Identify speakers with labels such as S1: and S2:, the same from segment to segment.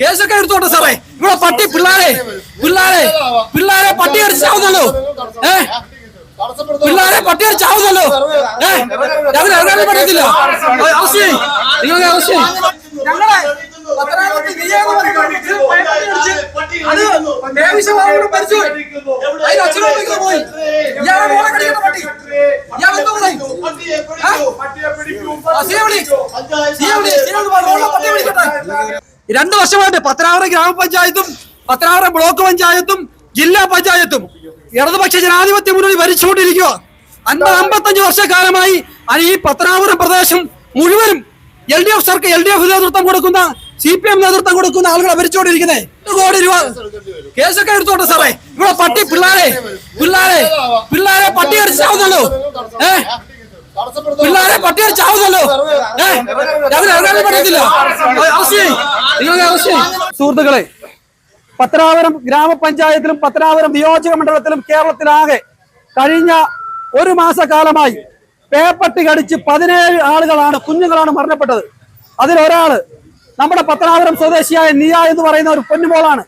S1: കേസൊക്കെ എടുത്തോട്ടെ സാറേ. ഇവിടെ പട്ടി പിള്ളാരെ പിള്ളാരെ പിള്ളാരെ പട്ടി അടിച്ചാവുന്നല്ലോ. ഏ? പിള്ളാരെ പട്ടി അടിച്ചാവുന്നല്ലോ. ഏ? ഞങ്ങൾ ഇറങ്ങാൻ പറ്റത്തില്ല. നിങ്ങൾക്ക് അറസ്റ്റ് ചെയ്യ്. ഞങ്ങളെ പോയി. ഇയാളെ മോളെ കടിക്കുന്ന പട്ടി. ഇയാൾ എന്തോ രണ്ട് വർഷമായിട്ട് പത്തനാപുരം ഗ്രാമപഞ്ചായത്തും പത്തനാപുരം ബ്ലോക്ക് പഞ്ചായത്തും ജില്ലാ പഞ്ചായത്തും ഇടതുപക്ഷ ജനാധിപത്യ മുന്നണി ഭരിച്ചുകൊണ്ടിരിക്കുക അൻപത് അമ്പത്തഞ്ച് വർഷക്കാലമായി ഈ പത്തനാപുരം പ്രദേശം മുഴുവനും എൽ ഡി എഫ് സർക്കാർ എൽ ഡി എഫ് നേതൃത്വം കൊടുക്കുന്ന സി പി എം നേതൃത്വം കൊടുക്കുന്ന ആളുകളെ ഭരിച്ചുകൊണ്ടിരിക്കുന്നത് കോടി രൂപ കേസൊക്കെ എടുത്തോട്ടെ സാറേ. ഇവിടെ പട്ടി പിള്ളാരെ പിള്ളാരെ പിള്ളാരെ പട്ടി അടിച്ചാവുന്നല്ലോ ഏ? പിള്ളാരെ പട്ടിയെ ഞങ്ങൾ ഇറങ്ങാൻ പറ്റത്തില്ല. സുഹൃത്തുക്കളെ പത്തനാപുരം ഗ്രാമപഞ്ചായത്തിലും പത്തനാപുരം നിയോജക മണ്ഡലത്തിലും കേരളത്തിലാകെ കഴിഞ്ഞ ഒരു മാസക്കാലമായി പേപ്പട്ടി കടിച്ച് പതിനേഴ് ആളുകളാണ് കുഞ്ഞുങ്ങളാണ് മരണപ്പെട്ടത് അതിലൊരാൾ നമ്മുടെ പത്തനാപുരം സ്വദേശിയായ നിയ എന്ന് പറയുന്ന ഒരു പൊന്നുമോളാണ്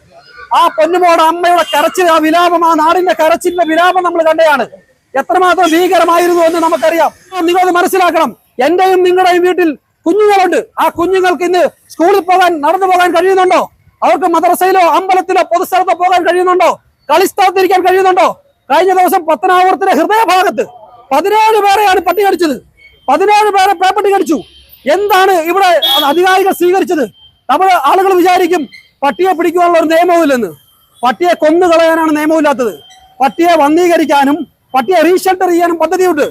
S1: ആ പൊന്നുമോളുടെ അമ്മയുടെ കരച്ചിൽ ആ വിലാപം ആ നാടിന്റെ കരച്ചിലിന്റെ വിലാപം നമ്മൾ കണ്ടതാണ് എത്രമാത്രം ഭീകരമായിരുന്നു എന്ന് നമുക്കറിയാം. നിങ്ങൾ അത് മനസ്സിലാക്കണം. എന്റെയും നിങ്ങളുടെയും വീട്ടിൽ കുഞ്ഞുങ്ങളുണ്ട്. ആ കുഞ്ഞുങ്ങൾക്ക് ഇന്ന് സ്കൂളിൽ പോകാൻ നടന്നു പോകാൻ കഴിയുന്നുണ്ടോ? അവർക്ക് മദ്രസയിലോ അമ്പലത്തിലോ പൊതുസ്ഥലത്തോ പോകാൻ കഴിയുന്നുണ്ടോ? കളിസ്ഥലത്തിരിക്കാൻ കഴിയുന്നുണ്ടോ? കഴിഞ്ഞ ദിവസം പത്തനാപുരത്തിന്റെ ഹൃദയഭാഗത്ത് പതിനേഴ് പേരെയാണ് പട്ടി കടിച്ചത്. പതിനേഴ് പേരെ പേപ്പട്ടി കടിച്ചു. എന്താണ് ഇവിടെ അധികാരികൾ സ്വീകരിച്ചത്? നമ്മൾ ആളുകൾ വിചാരിക്കും പട്ടിയെ പിടിക്കുവാനുള്ള ഒരു നിയമവുമില്ലെന്ന്. പട്ടിയെ കൊന്നു കളയാനാണ് നിയമമില്ലാത്തത് പട്ടിയെ വന്ധീകരിക്കാനും പട്ടിയെ റീഷെൽട്ടർ ചെയ്യാനും പദ്ധതിയുണ്ട്.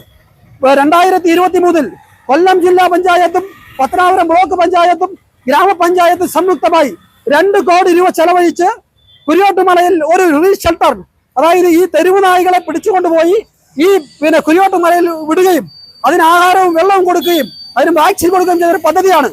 S1: രണ്ടായിരത്തി ഇരുപത്തി മൂന്നിൽ കൊല്ലം ജില്ലാ പഞ്ചായത്തും പത്തനാപുരം ബ്ലോക്ക് പഞ്ചായത്തും ഗ്രാമപഞ്ചായത്തും സംയുക്തമായി രണ്ട് കോടി രൂപ ചെലവഴിച്ച് കുരിയോട്ടുമലയിൽ ഒരു റീഷെൽട്ടർ അതായത് ഈ തെരുവ് നായികളെ പിടിച്ചുകൊണ്ടുപോയി ഈ പിന്നെ കുരിയോട്ടുമലയിൽ വിടുകയും അതിന് ആഹാരവും വെള്ളവും കൊടുക്കുകയും അതിന് വാക്സിൻ കൊടുക്കുകയും ചെയ്തൊരു പദ്ധതിയാണ്.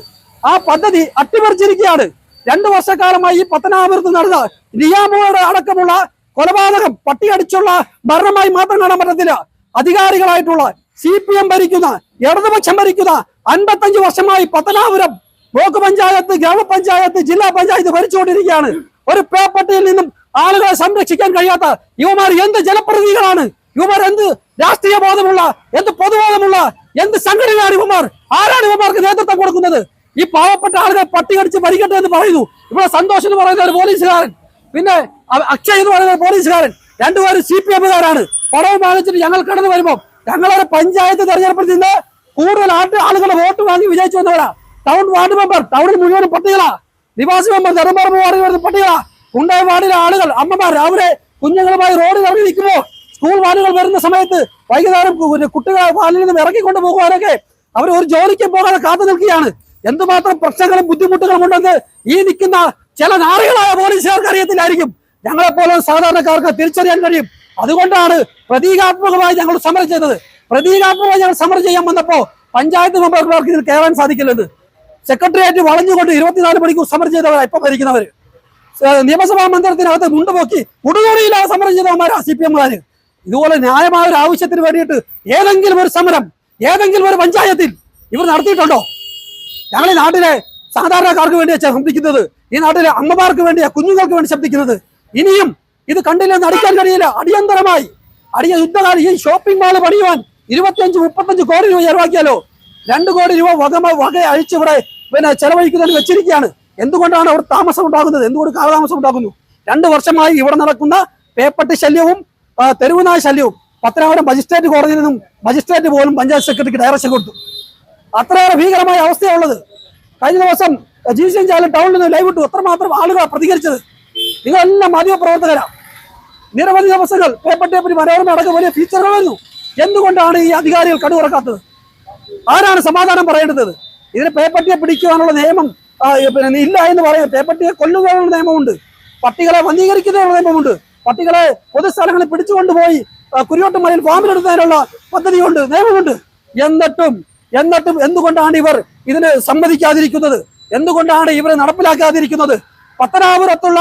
S1: ആ പദ്ധതി അട്ടിമറിച്ചിരിക്കുകയാണ്. രണ്ടു വർഷക്കാലമായി ഈ പത്തനാപുരത്ത് നടന്ന നിയാമോയുടെ അടക്കമുള്ള കൊലപാതകം പട്ടിയടിച്ചുള്ള ഭരണമായി മാത്രം കാണാൻ പറ്റത്തില്ല. അധികാരികളായിട്ടുള്ള സി പി എം ഭരിക്കുന്ന ഇടതുപക്ഷം ഭരിക്കുന്ന അൻപത്തഞ്ച് വർഷമായി പത്തനാപുരം ബ്ലോക്ക് പഞ്ചായത്ത് ഗ്രാമപഞ്ചായത്ത് ജില്ലാ പഞ്ചായത്ത് ഭരിച്ചുകൊണ്ടിരിക്കുകയാണ്. ഒരു പേപ്പട്ടിയിൽ നിന്നും ആളുകളെ സംരക്ഷിക്കാൻ കഴിയാത്ത യുവമാർ എന്ത് ജനപ്രതിനിധികളാണ്? യുവമാർ എന്ത് രാഷ്ട്രീയ ബോധമുള്ള എന്ത് പൊതുബോധമുള്ള എന്ത് സംഘടനയാണ് യുവമാർ? ആരാണ് യുവമാർക്ക് നേതൃത്വം കൊടുക്കുന്നത്? ഈ പാവപ്പെട്ട ആളുകളെ പട്ടികടിച്ച് ഭരിക്കട്ടെ എന്ന് പറയുന്നു. ഇവിടെ സന്തോഷം എന്ന് പറയുന്ന ഒരു പോലീസുകാരൻ. പിന്നെ അക്ഷയ് എന്ന് പറയുന്ന പോലീസുകാരൻ. രണ്ടുപേരും സി പി എമ്മുകാരാണ്. പണവും വാങ്ങിച്ചിട്ട് ഞങ്ങൾ കടന്നു വരുമ്പോൾ ഞങ്ങളൊരു പഞ്ചായത്ത് തെരഞ്ഞെടുപ്പിൽ നിന്ന് കൂടുതൽ ആട്ട് ആളുകളെ വോട്ട് വാങ്ങി വിജയിച്ചു വന്നവരാ. ടൗൺ വാർഡ് മെമ്പർ ടൗണിൽ മുഴുവൻ പട്ടികളാ. നിവാസി മെമ്പർ നെടുമ്പറമ്പ് വാർഡിൽ വരുന്ന പട്ടികളാ. കുണ്ടായ വാർഡിലെ ആളുകൾ അമ്മമാർ രാവിലെ കുഞ്ഞുങ്ങളുമായി റോഡിൽ ഇറങ്ങി നിൽക്കുമ്പോൾ സ്കൂൾ വാനുകൾ വരുന്ന സമയത്ത് വൈകുന്നേരം കുട്ടികളെ വാനിൽ നിന്നും ഇറക്കിക്കൊണ്ട് പോകുവാനൊക്കെ അവർ ഒരു ജോലിക്ക് പോകാതെ കാത്തു നിൽക്കുകയാണ്. എന്തുമാത്രം പ്രശ്നങ്ങളും ബുദ്ധിമുട്ടുകളും ഉണ്ടെന്ന് ഈ നിൽക്കുന്ന ചില നാറികളായ പോലീസുകാർക്ക് അറിയത്തില്ലായിരിക്കും. ഞങ്ങളെപ്പോലെ സാധാരണക്കാർക്ക് തിരിച്ചറിയാൻ കഴിയും. അതുകൊണ്ടാണ് പ്രതീകാത്മകമായി ഞങ്ങൾ സമരം ചെയ്തത്. പ്രതീകാത്മകമായി ഞങ്ങൾ സമരം ചെയ്യാൻ വന്നപ്പോ പഞ്ചായത്ത് മെമ്പർമാർക്ക് ഇതിൽ കയറാൻ സാധിക്കില്ലെന്ന്. സെക്രട്ടേറിയറ്റ് വളഞ്ഞുകൊണ്ട് ഇരുപത്തിനാല് മണിക്കൂർ സമരം ചെയ്തവരാണ് ഇപ്പൊ ഭരിക്കുന്നവര്. നിയമസഭാ മന്ദിരത്തിനകത്ത് മുണ്ടുപോക്കി ഉടുതുണിയില്ലാതെ സമരം ചെയ്തവന്മാരാ സി പി എമ്മുകാര്. ഇതുപോലെ ന്യായമായ ഒരു ആവശ്യത്തിന് വേണ്ടിയിട്ട് ഏതെങ്കിലും ഒരു സമരം ഏതെങ്കിലും ഒരു പഞ്ചായത്തിൽ ഇവർ നടത്തിയിട്ടുണ്ടോ? ഞങ്ങൾ ഈ നാട്ടിലെ സാധാരണക്കാർക്ക് വേണ്ടിയാണ് ശബ്ദിക്കുന്നത് ഈ നാട്ടിലെ അമ്മമാർക്ക് വേണ്ടിയാ കുഞ്ഞുങ്ങൾക്ക് വേണ്ടി ശബ്ദിക്കുന്നത്. ഇനിയും ഇത് കണ്ടില്ലെന്ന് അടിക്കാൻ കഴിയില്ല. അടിയന്തരമായി അടിയ യുദ്ധകാലം ഈ ഷോപ്പിംഗ് മാൾ പണിയുവാൻ ഇരുപത്തിയഞ്ച് മുപ്പത്തഞ്ച് കോടി രൂപ ചെലവാക്കിയാലോ? രണ്ട് കോടി രൂപ വക വക അഴിച്ചിവിടെ പിന്നെ ചെലവഴിക്കുന്നതിന് വെച്ചിരിക്കുകയാണ്. എന്തുകൊണ്ടാണ് അവർ താമസം ഉണ്ടാകുന്നത്? എന്തുകൊണ്ട് കാലതാമസം ഉണ്ടാകുന്നു? രണ്ട് വർഷമായി ഇവിടെ നടക്കുന്ന പേപ്പട്ടി ശല്യവും തെരുവുനായ ശല്യവും പത്തനാപുരം മജിസ്ട്രേറ്റ് കോടതിയിൽ നിന്നും മജിസ്ട്രേറ്റ് പോലും പഞ്ചായത്ത് സെക്രട്ടറിക്ക് ഡയറക്ഷൻ കൊടുത്തു. അത്രയേറെ ഭീകരമായ അവസ്ഥയുള്ളത് കഴിഞ്ഞ ദിവസം ജി ചാലും ടൗണിൽ നിന്ന് ലൈവ് ഇട്ടു. അത്രമാത്രം ആളുകളാണ് പ്രതികരിച്ചത്. നിങ്ങളെല്ലാം മാധ്യമ പ്രവർത്തകരാണ് നിരവധി ദിവസങ്ങൾ പേപ്പറിനെ പറ്റി മനോരമ അടക്കം വലിയ ഫീച്ചറുകൾ വരുന്നു. എന്തുകൊണ്ടാണ് ഈ അധികാരികൾ കടുവറക്കാത്തത് ആരാണ് സമാധാനം പറയേണ്ടത്? ഇതിന് പേപ്പട്ടിയെ പിടിക്കുവാനുള്ള നിയമം പിന്നെ ഇല്ല എന്ന് പറയാം പേപ്പട്ടിയെ കൊല്ലുകയുള്ള നിയമമുണ്ട്. പട്ടികളെ വന്ധീകരിക്കുന്നതിനുള്ള നിയമമുണ്ട്. പട്ടികളെ പൊതുസ്ഥലങ്ങളിൽ പിടിച്ചുകൊണ്ടുപോയി കുരിയോട്ട് കുരിയോട്ടുമലയിൽ ഫാമിലെടുത്തതിനുള്ള പദ്ധതിയുണ്ട് നിയമമുണ്ട്. എന്നിട്ടും എന്നിട്ടും എന്തുകൊണ്ടാണ് ഇവർ ഇതിന് സമ്മതിക്കാതിരിക്കുന്നത്? എന്തുകൊണ്ടാണ് ഇവരെ നടപ്പിലാക്കാതിരിക്കുന്നത്? പത്തനാപുരത്തുള്ള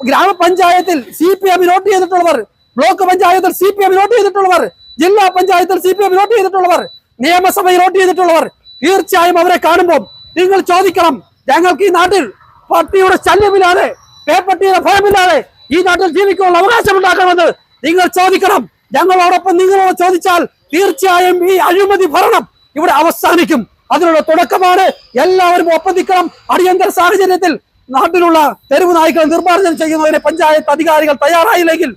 S1: ഗ്രാമപഞ്ചായത്തിൽ സി പി എം നോട്ട് ചെയ്തിട്ടുള്ളവർ ബ്ലോക്ക് പഞ്ചായത്തിൽ സി പി എം നോട്ട് ചെയ്തിട്ടുള്ളവർ ജില്ലാ പഞ്ചായത്തിൽ സി പി എം നോട്ട് ചെയ്തിട്ടുള്ളവർ നിയമസഭയിൽ നോട്ട് ചെയ്തിട്ടുള്ളവർ തീർച്ചയായും അവരെ കാണുമ്പോൾ നിങ്ങൾ ചോദിക്കണം ഞങ്ങൾക്ക് ഈ നാട്ടിൽ പട്ടിയുടെ ശല്യമില്ലാതെ പേപ്പട്ടിയുടെ ഭയമില്ലാതെ ഈ നാട്ടിൽ ജീവിക്കാനുള്ള അവകാശം ഉണ്ടാക്കണമെന്ന് നിങ്ങൾ ചോദിക്കണം. ഞങ്ങളോടൊപ്പം നിങ്ങളോട് ചോദിച്ചാൽ തീർച്ചയായും ഈ അഴിമതി ഭരണം ഇവിടെ അവസാനിക്കും. അതിനുള്ള തുടക്കമാണ്. എല്ലാവരും ഒപ്പം നിൽക്കണം അടിയന്തര സാഹചര്യത്തിൽ നാട്ടിലുള്ള തെരുവ് നായ്ക്കളെ നിർമ്മാർജനം ചെയ്യുന്നതിന് പഞ്ചായത്ത് അധികാരികൾ തയ്യാറായില്ലെങ്കിൽ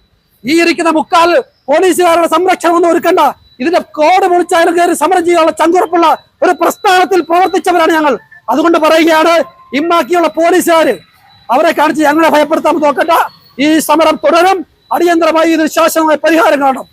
S1: ഈ ഇരിക്കുന്ന മുക്കാൽ പോലീസുകാരുടെ സംരക്ഷണം ഒന്നും ഒരുക്കണ്ട. ഇതിന്റെ കോട് പൊളിച്ചാലും കയറി സമരം ചെയ്യാനുള്ള ചങ്കുറപ്പുള്ള ഒരു പ്രസ്ഥാനത്തിൽ പ്രവർത്തിച്ചവരാണ് ഞങ്ങൾ. അതുകൊണ്ട് പറയുകയാണ് ഇമ്മാക്കിയുള്ള പോലീസുകാർ അവരെ കാണിച്ച് ഞങ്ങളെ ഭയപ്പെടുത്താൻ നോക്കണ്ട. ഈ സമരം തുടരും. അടിയന്തരമായി ഇതിന് ശാശ്വതമായ പരിഹാരം കാണണം.